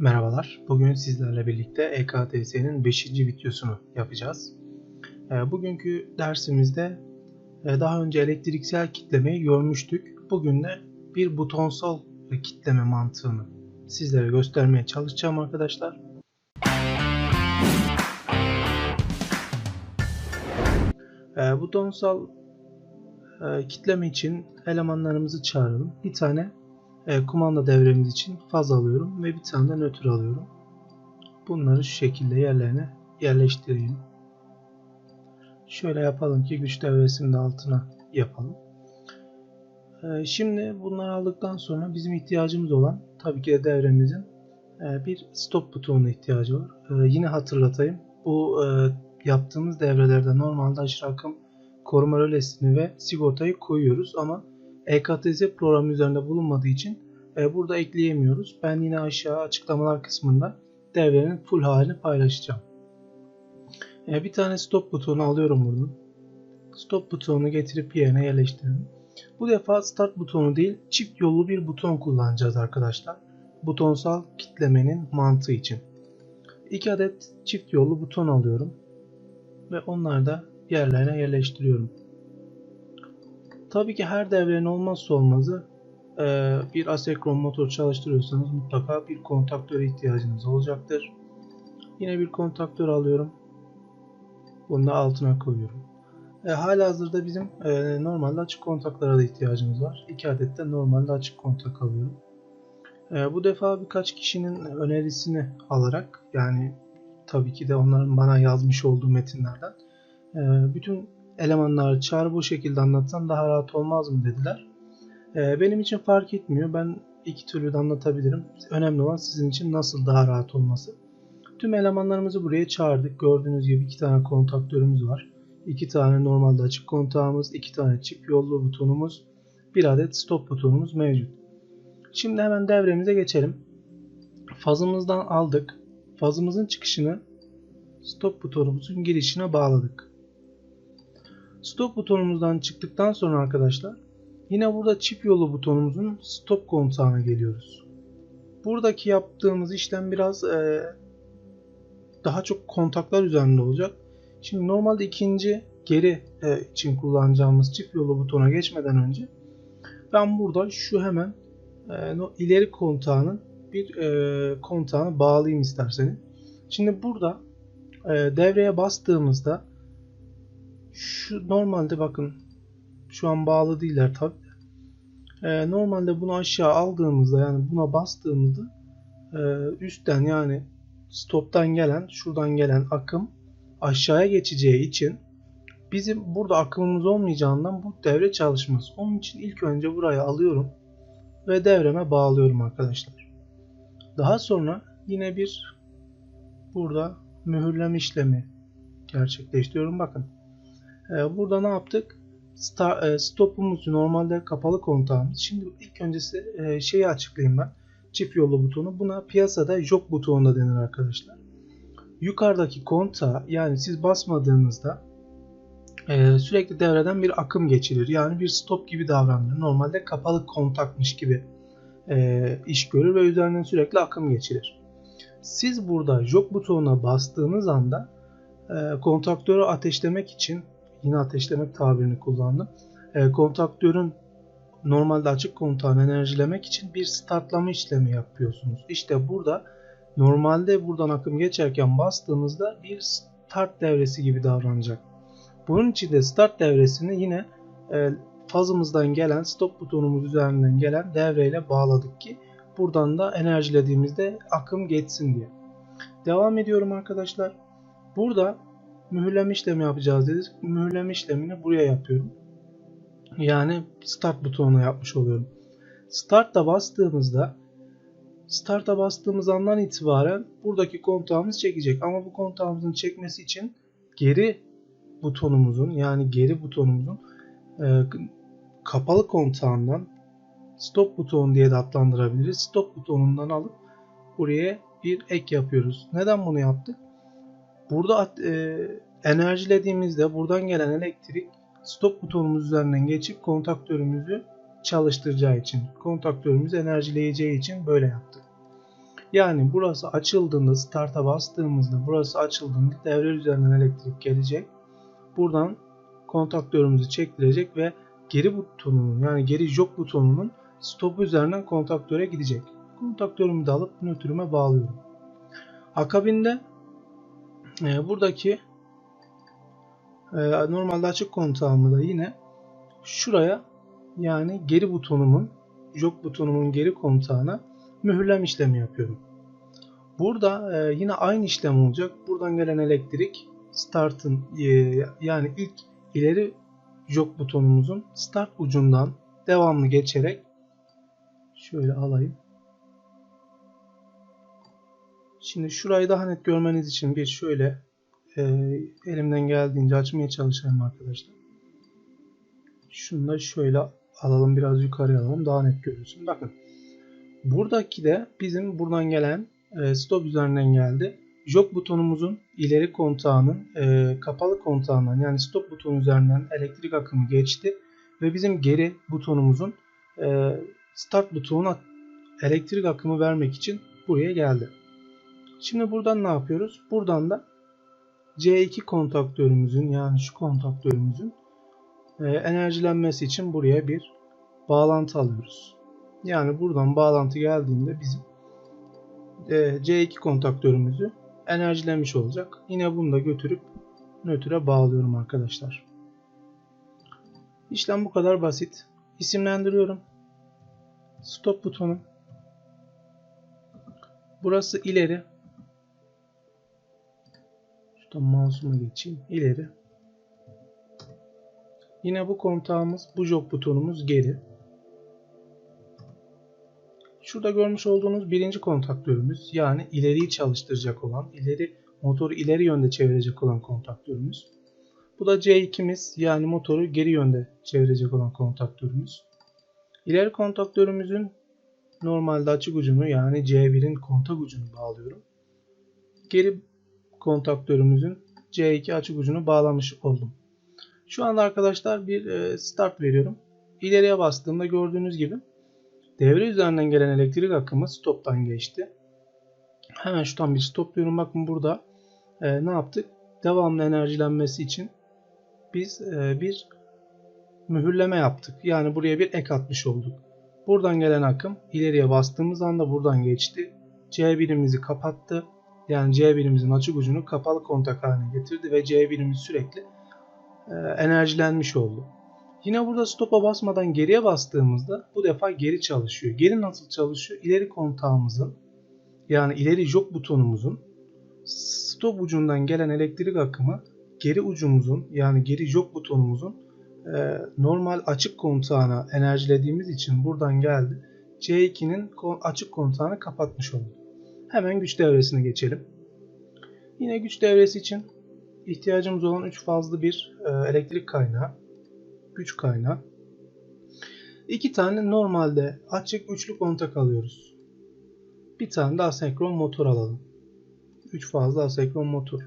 Merhabalar. Bugün sizlerle birlikte EKTS'nin 5. videosunu yapacağız. Ee, Bugünkü dersimizde e, daha önce elektriksel kitlemeyi görmüştük. Bugün de bir butonsal kitleme mantığını sizlere göstermeye çalışacağım arkadaşlar. Ee, Butonsal e, kitleme için elemanlarımızı çağıralım. Bir tane e, kumanda devremiz için faz alıyorum ve bir tane de nötr alıyorum. Bunları şu şekilde yerlerine yerleştireyim. Şöyle yapalım ki güç devresini de altına yapalım. E, şimdi bunları aldıktan sonra bizim ihtiyacımız olan tabii ki de devremizin e, bir stop butonuna ihtiyacı var. Yine hatırlatayım. Bu yaptığımız devrelerde normalde aşırı akım koruma rölesini ve sigortayı koyuyoruz ama EKTZ programı üzerinde bulunmadığı için e, burada ekleyemiyoruz. Ben yine aşağı açıklamalar kısmında devrenin full halini paylaşacağım. E, bir tane stop butonu alıyorum buradan. Stop butonunu getirip yerine yerleştiriyorum. Bu defa start butonu değil çift yollu bir buton kullanacağız arkadaşlar. Butonsal kitlemenin mantığı için. 2 adet çift yollu buton alıyorum. Ve onları da yerlerine yerleştiriyorum. Tabii ki her devrenin olmazsa olmazı e, bir asenkron motor çalıştırıyorsanız mutlaka bir kontaktöre ihtiyacınız olacaktır. Yine bir kontaktör alıyorum. Bunu da altına koyuyorum. E, halihazırda bizim e, normalde açık kontaklara da ihtiyacımız var. 2 adet de normalde açık kontak alıyorum. E, bu defa birkaç kişinin önerisini alarak yani tabii ki de onların bana yazmış olduğu metinlerden e, bütün elemanları çağır bu şekilde anlatsam daha rahat olmaz mı dediler. Ee, benim için fark etmiyor. Ben iki türlü de anlatabilirim. Önemli olan sizin için nasıl daha rahat olması. Tüm elemanlarımızı buraya çağırdık. Gördüğünüz gibi iki tane kontaktörümüz var. İki tane normalde açık kontağımız, iki tane çift yollu butonumuz, bir adet stop butonumuz mevcut. Şimdi hemen devremize geçelim. Fazımızdan aldık. Fazımızın çıkışını stop butonumuzun girişine bağladık. Stop butonumuzdan çıktıktan sonra arkadaşlar yine burada çift yolu butonumuzun stop kontağına geliyoruz. Buradaki yaptığımız işlem biraz e, daha çok kontaklar üzerinde olacak. Şimdi normalde ikinci geri e, için kullanacağımız çift yolu butona geçmeden önce ben burada şu hemen e, no, ileri kontağının bir e, kontağını bağlayayım isterseniz. Şimdi burada e, devreye bastığımızda şu normalde bakın şu an bağlı değiller tabi. Ee, normalde bunu aşağı aldığımızda yani buna bastığımızda e, üstten yani stoptan gelen şuradan gelen akım aşağıya geçeceği için bizim burada akımımız olmayacağından bu devre çalışmaz. Onun için ilk önce buraya alıyorum ve devreme bağlıyorum arkadaşlar. Daha sonra yine bir burada mühürleme işlemi gerçekleştiriyorum. Bakın burada ne yaptık? Star, e, stopumuz normalde kapalı kontağımız. Şimdi ilk öncesi e, şeyi açıklayayım ben. Çift yollu butonu. Buna piyasada jog butonu da denir arkadaşlar. Yukarıdaki kontağı yani siz basmadığınızda e, sürekli devreden bir akım geçirir. Yani bir stop gibi davranır. Normalde kapalı kontakmış gibi iş görür ve üzerinden sürekli akım geçirir. Siz burada jog butonuna bastığınız anda kontaktörü ateşlemek için yine ateşlemek tabirini kullandım. E, kontaktörün normalde açık kontağını enerjilemek için bir startlama işlemi yapıyorsunuz. İşte burada normalde buradan akım geçerken bastığımızda bir start devresi gibi davranacak. Bunun için de start devresini yine e, fazımızdan gelen stop butonumuz üzerinden gelen devreyle bağladık ki buradan da enerjilediğimizde akım geçsin diye. Devam ediyorum arkadaşlar. Burada mühürleme işlemi yapacağız dedik. Mühürleme işlemini buraya yapıyorum. Yani start butonuna yapmış oluyorum. Start'a bastığımızda Start'a bastığımız andan itibaren buradaki kontağımız çekecek. Ama bu kontağımızın çekmesi için geri butonumuzun yani geri butonumuzun e, kapalı kontağından stop butonu diye de adlandırabiliriz. Stop butonundan alıp buraya bir ek yapıyoruz. Neden bunu yaptık? Burada e, enerjilediğimizde buradan gelen elektrik stop butonumuz üzerinden geçip kontaktörümüzü çalıştıracağı için, kontaktörümüzü enerjileyeceği için böyle yaptık. Yani burası açıldığında start'a bastığımızda burası açıldığında devre üzerinden elektrik gelecek. Buradan kontaktörümüzü çektirecek ve geri butonunun yani geri jog butonunun stop üzerinden kontaktöre gidecek. Kontaktörümü de alıp nötrüme bağlıyorum. Akabinde e, buradaki e, normalde açık kontağımı da yine şuraya yani geri butonumun jog butonumun geri kontağına mühürlem işlemi yapıyorum. Burada e, yine aynı işlem olacak. Buradan gelen elektrik startın e, yani ilk ileri jog butonumuzun start ucundan devamlı geçerek şöyle alayım. Şimdi şurayı daha net görmeniz için bir şöyle e, elimden geldiğince açmaya çalışayım arkadaşlar. Şunu da şöyle alalım biraz yukarı alalım daha net görürsün. Bakın buradaki de bizim buradan gelen e, stop üzerinden geldi. Jog butonumuzun ileri kontağının e, kapalı kontağından yani stop butonu üzerinden elektrik akımı geçti ve bizim geri butonumuzun e, start butonuna elektrik akımı vermek için buraya geldi. Şimdi buradan ne yapıyoruz? Buradan da C2 kontaktörümüzün yani şu kontaktörümüzün e, enerjilenmesi için buraya bir bağlantı alıyoruz. Yani buradan bağlantı geldiğinde bizim e, C2 kontaktörümüzü enerjilenmiş olacak. Yine bunu da götürüp nötre bağlıyorum arkadaşlar. İşlem bu kadar basit. İsimlendiriyorum. Stop butonu. Burası ileri. Şuradan mouse'uma geçeyim. İleri. Yine bu kontağımız, bu jog butonumuz geri. Şurada görmüş olduğunuz birinci kontaktörümüz yani ileriyi çalıştıracak olan, ileri motoru ileri yönde çevirecek olan kontaktörümüz. Bu da C2'miz yani motoru geri yönde çevirecek olan kontaktörümüz. İleri kontaktörümüzün normalde açık ucunu yani C1'in kontak ucunu bağlıyorum. Geri kontaktörümüzün C2 açık ucunu bağlamış oldum. Şu anda arkadaşlar bir e, start veriyorum. İleriye bastığımda gördüğünüz gibi devre üzerinden gelen elektrik akımı stoptan geçti. Hemen şuradan bir stop diyorum. Bakın burada e, ne yaptık? Devamlı enerjilenmesi için biz e, bir mühürleme yaptık. Yani buraya bir ek atmış olduk. Buradan gelen akım ileriye bastığımız anda buradan geçti. C1'imizi kapattı. Yani C1'imizin açık ucunu kapalı kontak haline getirdi ve C1'imiz sürekli e, enerjilenmiş oldu. Yine burada stop'a basmadan geriye bastığımızda bu defa geri çalışıyor. Geri nasıl çalışıyor? İleri kontağımızın yani ileri jog butonumuzun stop ucundan gelen elektrik akımı geri ucumuzun yani geri jog butonumuzun e, normal açık kontağına enerjilediğimiz için buradan geldi. C2'nin açık kontağını kapatmış oldu. Hemen güç devresine geçelim. Yine güç devresi için ihtiyacımız olan 3 fazlı bir e, elektrik kaynağı, güç kaynağı. İki tane normalde açık üçlü kontak alıyoruz. Bir tane de asenkron motor alalım. 3 fazla asenkron motor.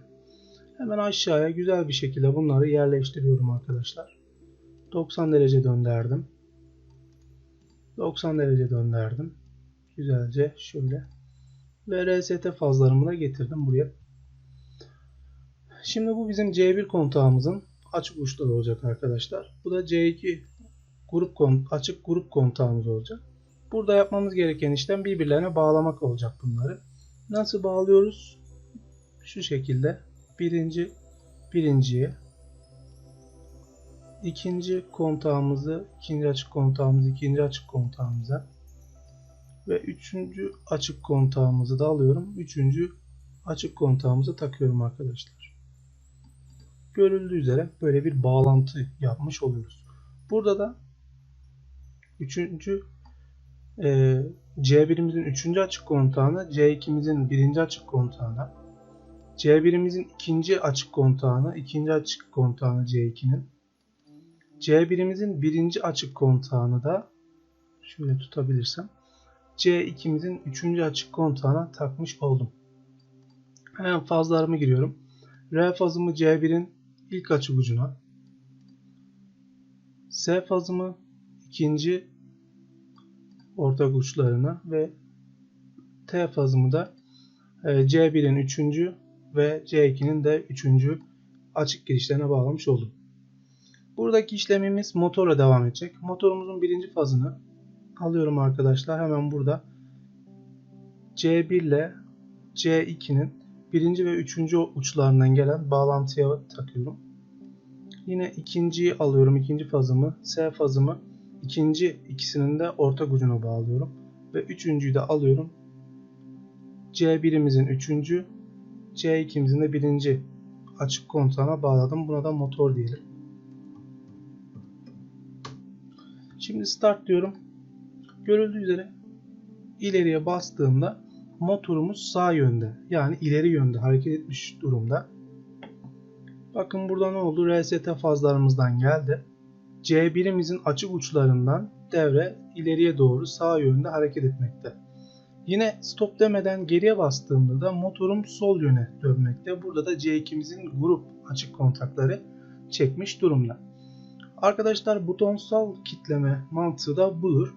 Hemen aşağıya güzel bir şekilde bunları yerleştiriyorum arkadaşlar. 90 derece döndürdüm. 90 derece döndürdüm. Güzelce şöyle. Ve RST fazlarımı da getirdim buraya. Şimdi bu bizim C1 kontağımızın açık uçları olacak arkadaşlar. Bu da C2 grup açık grup kontağımız olacak. Burada yapmamız gereken işlem birbirlerine bağlamak olacak bunları. Nasıl bağlıyoruz? Şu şekilde birinci birinciye ikinci kontağımızı ikinci açık kontağımızı ikinci açık kontağımıza ve üçüncü açık kontağımızı da alıyorum. Üçüncü açık kontağımızı takıyorum arkadaşlar. Görüldüğü üzere böyle bir bağlantı yapmış oluyoruz. Burada da üçüncü e, C1'imizin üçüncü açık kontağına C2'mizin birinci açık kontağına C1'imizin ikinci açık kontağına ikinci açık kontağına C2'nin C1'imizin birinci açık kontağını da şöyle tutabilirsem C2'mizin üçüncü açık kontağına takmış oldum. Hemen fazlarımı giriyorum. R fazımı C1'in ilk açık ucuna. S fazımı ikinci ortak uçlarına ve T fazımı da e, C1'in 3. ve C2'nin de 3. açık girişlerine bağlamış oldum. Buradaki işlemimiz motorla devam edecek. Motorumuzun birinci fazını alıyorum arkadaşlar. Hemen burada C1 ile C2'nin birinci ve üçüncü uçlarından gelen bağlantıya takıyorum. Yine ikinciyi alıyorum. ikinci fazımı. S fazımı ikinci ikisinin de ortak ucuna bağlıyorum. Ve üçüncüyü de alıyorum. C1'imizin üçüncü, C2'imizin de birinci açık kontağına bağladım. Buna da motor diyelim. Şimdi start diyorum. Görüldüğü üzere ileriye bastığımda motorumuz sağ yönde yani ileri yönde hareket etmiş durumda. Bakın burada ne oldu? RST fazlarımızdan geldi. C1'imizin açık uçlarından devre ileriye doğru sağ yönde hareket etmekte. Yine stop demeden geriye bastığımda da motorum sol yöne dönmekte. Burada da C2'mizin grup açık kontakları çekmiş durumda. Arkadaşlar butonsal kitleme mantığı da budur.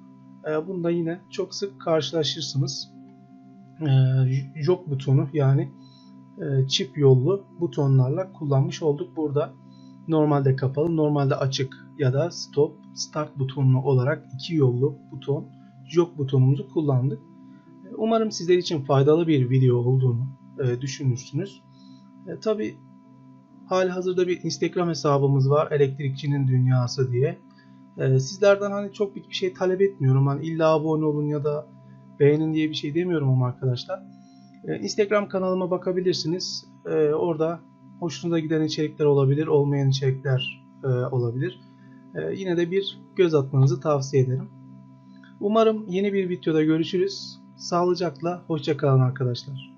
Bunda yine çok sık karşılaşırsınız. Jok butonu yani çift yollu butonlarla kullanmış olduk. Burada normalde kapalı, normalde açık ya da stop, start butonlu olarak iki yollu buton, jok butonumuzu kullandık. Umarım sizler için faydalı bir video olduğunu düşünürsünüz. Tabi hali hazırda bir Instagram hesabımız var. Elektrikçinin Dünyası diye. Sizlerden hani çok bir şey talep etmiyorum. Hani illa abone olun ya da beğenin diye bir şey demiyorum ama arkadaşlar. Instagram kanalıma bakabilirsiniz. Orada hoşunuza giden içerikler olabilir, olmayan içerikler olabilir. Yine de bir göz atmanızı tavsiye ederim. Umarım yeni bir videoda görüşürüz. Sağlıcakla, hoşçakalın arkadaşlar.